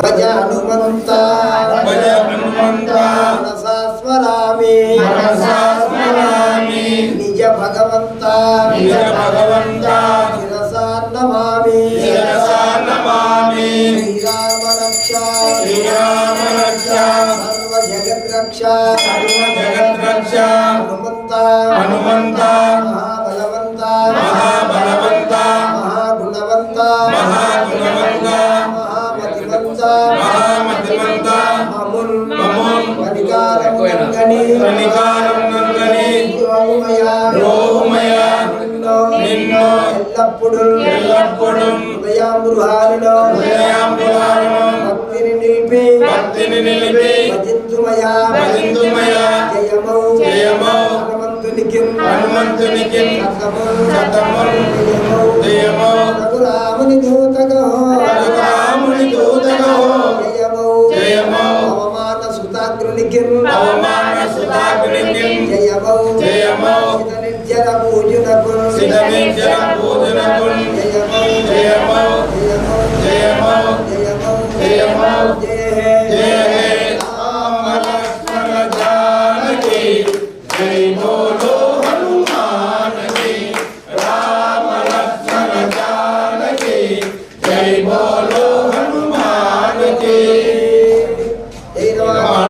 భజ హనుమంత భజ హనుమంత మనసా స్మరామి మనసా స్మరామి నిజ భగవంత నిజ భగవంత శిరసా నమామి శిరసా నమామి శ్రీరామ రక్ష శ్రీరామ రక్ష సర్వ జగత్ రక్ష సర్వ జగద్రక్ష హనుమంత హనుమంత మహామతివంత మహామతిమంత అముల్ అముల్ కనికారమునంగని కనికారం నందని యోగమయ రోమయ నిన్ను నిన్ను ఎల్లప్పుడు ఎల్లప్పుడూ. హృదయామృహాలలో హృదయాంబులాలను భక్తిని నిలిపి భక్తిని నిలిపి. భజింతుమయా భజింతుమయా. జయమౌ జయమౌ. హనుమంతునికి. హనుమంతునికి. శతముల్ జయమౌ జయమౌ కిం అవమాన సుతాగ్ని కిం జయమౌ. జయమౌ. సిదనిర్జన పూజనకుం సిదనిర్జన పూజనకుం జయమౌ. జయమౌ జయమౌ జయమౌ జయమౌ జయ హే జయ హే రామ లక్ష్మణ జానకి జై బోలో హనుమాన్ की రామ లక్ష్మణ జానకి జై బోలో